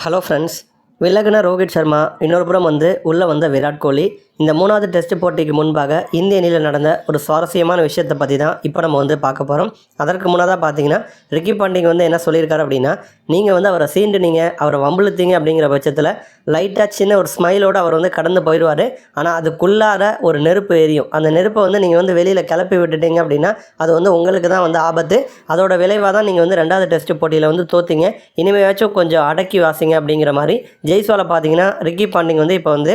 Hello friends விலகுன ரோஹித் சர்மா இன்னொரு புறம் வந்து உள்ளே வந்த விராட் கோலி. இந்த மூணாவது டெஸ்ட் போட்டிக்கு முன்பாக இந்திய அணியில் நடந்த ஒரு சுவாரஸ்யமான விஷயத்தை பற்றி தான் இப்போ நம்ம வந்து பார்க்க போகிறோம் அதற்கு முன்னதாக பார்த்தீங்கன்னா ரிக்கி பாண்டிங் வந்து என்ன சொல்லியிருக்காரு அப்படின்னா நீங்கள் வந்து அவரை சீண்டுனீங்க அவரை வம்பிழுத்தீங்க அப்படிங்கிற பட்சத்தில் லைட்டாக சின்ன ஒரு ஸ்மைலோடு அவர் வந்து கடந்து போயிடுவார் ஆனால் அதுக்குள்ளார ஒரு நெருப்பு எரியும். அந்த நெருப்பை வந்து நீங்கள் வந்து வெளியில் கிளப்பி விட்டுட்டீங்க அப்படின்னா அது வந்து உங்களுக்கு தான் வந்து ஆபத்து. அதோட விளைவாக தான் நீங்கள் வந்து ரெண்டாவது டெஸ்ட் போட்டியில் வந்து தோத்தீங்க. இனிமேயாச்சும் கொஞ்சம் அடக்கி வாசிங்க அப்படிங்கிற மாதிரி ஜெய்ஸ்வாலை பார்த்தீங்கன்னா ரிக்கி பாண்டிங் வந்து இப்போ வந்து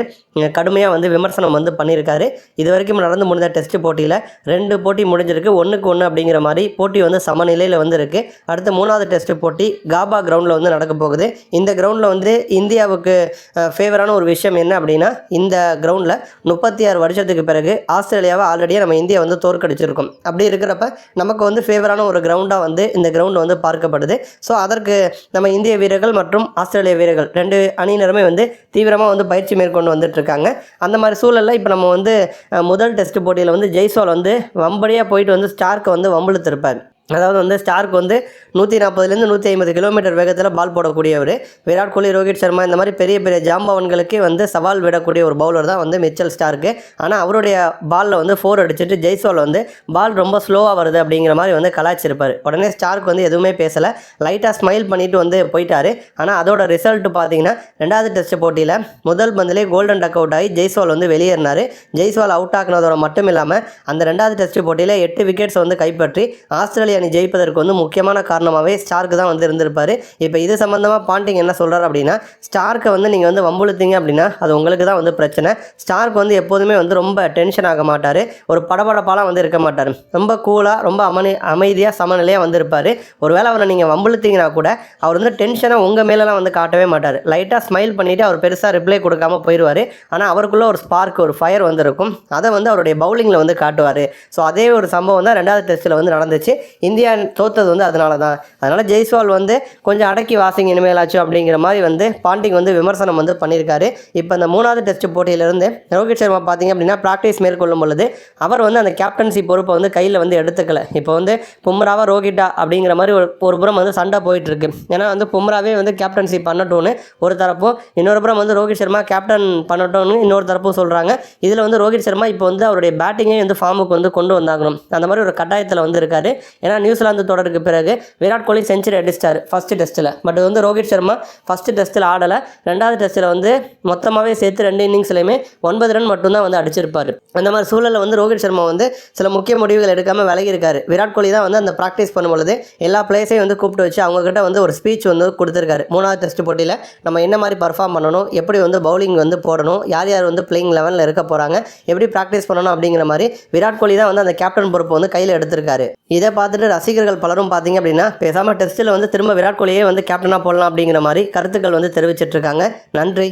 கடுமையாக வந்து விமர்சனம் வந்து பண்ணியிருக்காரு. இது வரைக்கும் நடந்து முடிந்த டெஸ்ட் போட்டியில் ரெண்டு போட்டி முடிஞ்சிருக்கு. ஒன்றுக்கு ஒன்று அப்படிங்கிற மாதிரி போட்டி வந்து சமநிலையில் வந்து இருக்குது அடுத்து மூணாவது டெஸ்ட் போட்டி காபா கிரவுண்டில் வந்து நடக்க போகுது. இந்த கிரவுண்டில் வந்து இந்தியாவுக்கு ஃபேவரான ஒரு விஷயம் என்ன அப்படின்னா இந்த கிரவுண்டில் முப்பத்தி ஆறு வருஷத்துக்கு பிறகு ஆஸ்திரேலியாவை ஆல்ரெடியே நம்ம இந்தியா வந்து தோற்கடிச்சிருக்கோம். அப்படி இருக்கிறப்ப நமக்கு வந்து ஃபேவரான ஒரு கிரவுண்டாக வந்து இந்த கிரவுண்டு வந்து பார்க்கப்படுது. ஸோ அதற்கு நம்ம இந்திய வீரர்கள் மற்றும் ஆஸ்திரேலிய வீரர்கள் ரெண்டு அணியினருமே வந்து தீவிரமாக வந்து பயிற்சி மேற்கொண்டு வந்துட்டுருக்காங்க. அந்த மாதிரி சூழலில் இப்போ நம்ம வந்து முதல் டெஸ்ட் போட்டியில் வந்து ஜெய்ஸ்வால் வந்து வம்படியாக போயிட்டு வந்து ஸ்டார்க்கை வந்து வம்பிழுத்திருப்பார். அதாவது வந்து ஸ்டார்க் வந்து நூற்றி நாற்பதுலேருந்து நூற்றி ஐம்பது கிலோமீட்டர் வேகத்தில் பால் போடக்கூடியவர். விராட் கோலி ரோஹித் சர்மா இந்த மாதிரி பெரிய பெரிய ஜாம்பவன்களுக்கு வந்து சவால் விடக்கூடிய ஒரு பவுலர் தான் வந்து மிச்சல் ஸ்டார்க்கு. ஆனால் அவருடைய பாலில் வந்து ஃபோர் அடிச்சுட்டு ஜெய்ஸ்வால் வந்து பால் ரொம்ப ஸ்லோவாக வருது அப்படிங்கிற மாதிரி வந்து கலாய்ச்சிருப்பார். உடனே ஸ்டார்க் வந்து எதுவுமே பேசலை. லைட்டாக ஸ்மைல் பண்ணிட்டு வந்து போயிட்டார். ஆனால் அதோட ரிசல்ட் பார்த்தீங்கன்னா ரெண்டாவது டெஸ்ட் போட்டியில் முதல் பந்திலே கோல்டன் டக் அவுட் ஆகி ஜெய்ஸ்வால் வந்து வெளியேறினார். ஜெய்ஸ்வால் அவுட் ஆகினதோட மட்டும் இல்லாமல் அந்த ரெண்டாவது டெஸ்ட் போட்டியில் எட்டு விக்கெட்ஸ் வந்து கைப்பற்றி ஆஸ்திரேலிய அணி ஜெயிப்பதற்கு வந்து முக்கியமான காரணமாகவே ஸ்டார்க்கு தான் வந்து இருந்திருப்பார். இப்போ இது சம்மந்தமாக பாண்டிங் என்ன சொல்கிறார் அப்படின்னா ஸ்டார்க்கை வந்து நீங்கள் வந்து வம்புழுத்தீங்க அப்படின்னா அது உங்களுக்கு தான் வந்து பிரச்சனை. ஸ்டார்க் வந்து எப்போதுமே வந்து ரொம்ப டென்ஷன் ஆக மாட்டார். ஒரு படபடப்பாலாம் வந்து இருக்க மாட்டார். ரொம்ப கூலாக ரொம்ப அமனி அமைதியாக சமநிலையாக வந்திருப்பார். ஒருவேளை அவரை நீங்கள் வம்புழுத்தீங்கன்னா கூட அவர் வந்து டென்ஷனை உங்கள் மேலெலாம் வந்து காட்டவே மாட்டார். லைட்டாக ஸ்மைல் பண்ணிவிட்டு அவர் பெருசாக ரிப்ளை கொடுக்காம போயிடுவார் ஆனால் அவருக்குள்ளே ஒரு ஸ்பார்க் ஒரு ஃபயர் வந்து இருக்கும் அதை வந்து அவருடைய பவுலிங்கில் வந்து காட்டுவார். ஸோ அதே ஒரு சம்பவம் தான் ரெண்டாவது டெஸ்ட்டில் வந்து நடந்துச்சு. இந்தியா தோத்தது வந்து அதனால தான் அதனால் ஜெய்ஸ்வால் வந்து கொஞ்சம் அடக்கி வாசிங்க இனிமேலாச்சும் அப்படிங்கிற மாதிரி வந்து பாண்டிங் வந்து விமர்சனம் வந்து பண்ணியிருக்காரு. இப்போ இந்த மூணாவது டெஸ்ட் போட்டியிலிருந்து ரோஹித் சர்மா பார்த்தீங்க அப்படின்னா ப்ராக்டிஸ் மேற்கொள்ளும் பொழுது அவர் வந்து அந்த கேப்டன்சி பொறுப்பை வந்து கையில் வந்து எடுத்துக்கல. இப்போ வந்து பும்ராவா ரோஹிட்டா அப்படிங்கிற மாதிரி ஒரு ஒரு புறம் வந்து சண்டை போயிட்டு இருக்கு ஏன்னா வந்து பும்ராவே வந்து கேப்டன்சி பண்ணட்டும்னு ஒரு தரப்பும் இன்னொரு புறம் வந்து ரோஹித் சர்மா கேப்டன் பண்ணட்டும்னு இன்னொரு தரப்பும் சொல்கிறாங்க இதில் வந்து ரோஹித் சர்மா இப்போ வந்து அவருடைய பேட்டிங்கே வந்து ஃபார்முக்கு வந்து கொண்டு வந்தாகணும். அந்த மாதிரி ஒரு கட்டாயத்தில் வந்து இருக்காரு. ஏன்னா நியூசிலாந்து தொடருக்கு பிறகு விராட் கோலி செஞ்சுரி அடிச்சிட்டாரு ஃபர்ஸ்ட் டெஸ்ட்டில் பட் வந்து ரோஹித் சர்மா ஃபர்ஸ்ட் டெஸ்ட்டில் ஆடலை. ரெண்டாவது டெஸ்ட்டில் வந்து மொத்தமாகவே சேர்த்து ரெண்டு இன்னிங்ஸ்லையுமே ஒன்பது ரன் மட்டும்தான் வந்து அடிச்சிருப்பார். அந்த மாதிரி சூழலில் வந்து ரோஹித் சர்மா வந்து சில முக்கிய முடிவுகள் எடுக்காமல் விலகி இருக்காரு விராட் கோலி தான் வந்து அந்த ப்ராக்டிஸ் பண்ணும்பொழுது எல்லா பிளேயர்ஸையும் வந்து கூப்பிட்டு வச்சு அவங்கக்கிட்ட வந்து ஒரு ஸ்பீச் வந்து கொடுத்துருக்காரு. மூணாவது டெஸ்ட் போட்டியில் நம்ம என்ன மாதிரி பர்ஃபார்ம் பண்ணணும் எப்படி வந்து பவுலிங் வந்து போடணும் யார் யார் வந்து பிளேயிங் லெவலில் இருக்க போகிறாங்க எப்படி ப்ராக்டிஸ் பண்ணணும் அப்படிங்கிற மாதிரி விராட் கோலி தான் வந்து அந்த கேப்டன் பொறுப்பு வந்து கையில் எடுத்திருக்காரு. இதை பார்த்துட்டு ரசிகர்கள் பலரும் பார்த்தீங்க அப்படின்னா பேசாமல் டெஸ்ட்டில் வந்து திரும்ப விராட் கோலியே வந்து கேப்டனாக போடலாம் அப்படிங்கிற மாதிரி கருத்துக்கள் வந்து தெரிவிச்சிட்டு இருக்காங்க. நன்றி.